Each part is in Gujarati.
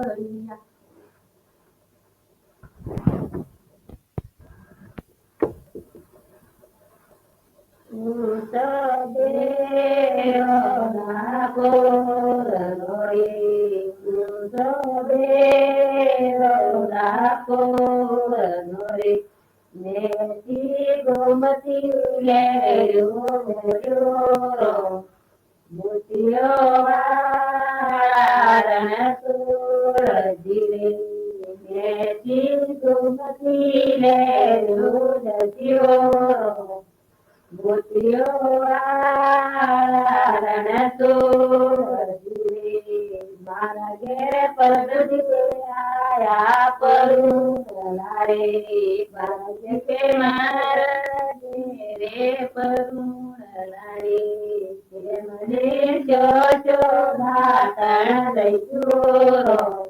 વળિયા ગોમતી મોતિયો વાળા સુરજી મેથી ગોમતી લે રજ્યો મોતિયો વાળા સુરજી મારા ઘેર પરદી આયા પરું લારે મારા ઘેર મારા ઘેરે પરું લારે મને જો જો ભાતણ દઈજો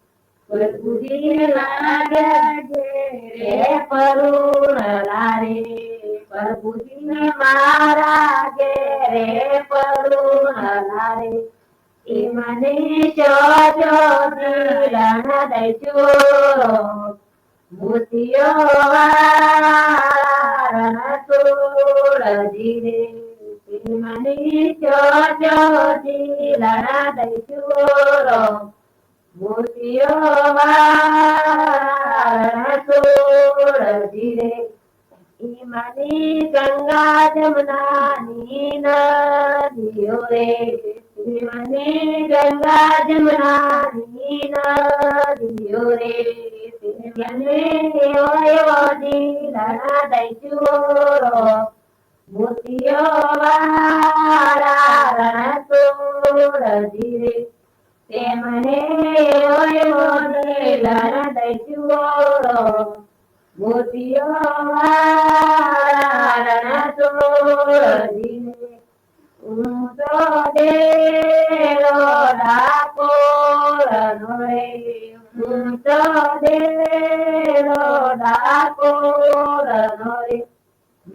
જો જો દાતા દઈજો મોતિયો વાળા સુરજી રે દાતણ બાવની બોરવી રે દાતણ બાવની બોરવી રે મને દાતણ દઈજો મોતિયો વાળા સુરજી રે ગંગા જમનાની નદીઓ રે ઈમાની ગંગા જમનાની નદીઓ રે મને એવો દીના દઈજો મોતિયો વાળા રણ તોડજી રે તે મને રે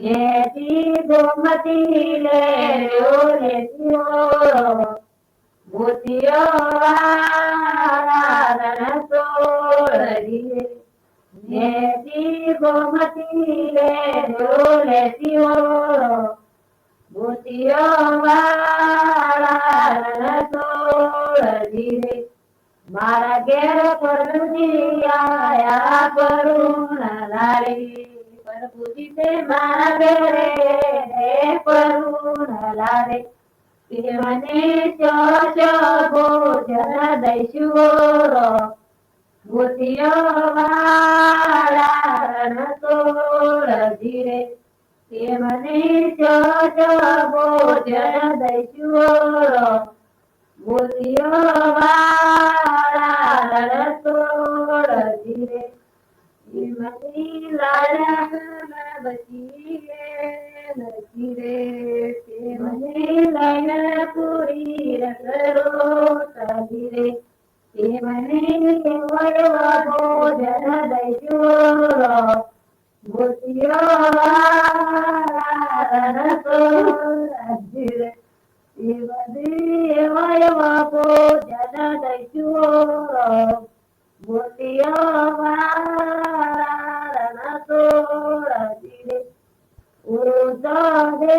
રે રે ગોમતી લે રે મોતિયો વાળા રણ તોડજી રે મેથી ગોમતી લે રે મોતિયો વાળા તોડજી રે મારા ઘેર પરજી આયા કરુણ લારે પ્રભુજી તે મારા ઘેરે રે કરુણ લારે કે મને ભોજન દઈશું મોતિયો વાળા રણ તોડજી રે તે મને ભોજન દઈશું મોતિયો વાળા રણ તોડજી રે શ્રીમતી લાડા બચી करो सबरे मने भोजन दजो भूतियो भोजन दजो भूतियो रणतो रजिरे उदो दे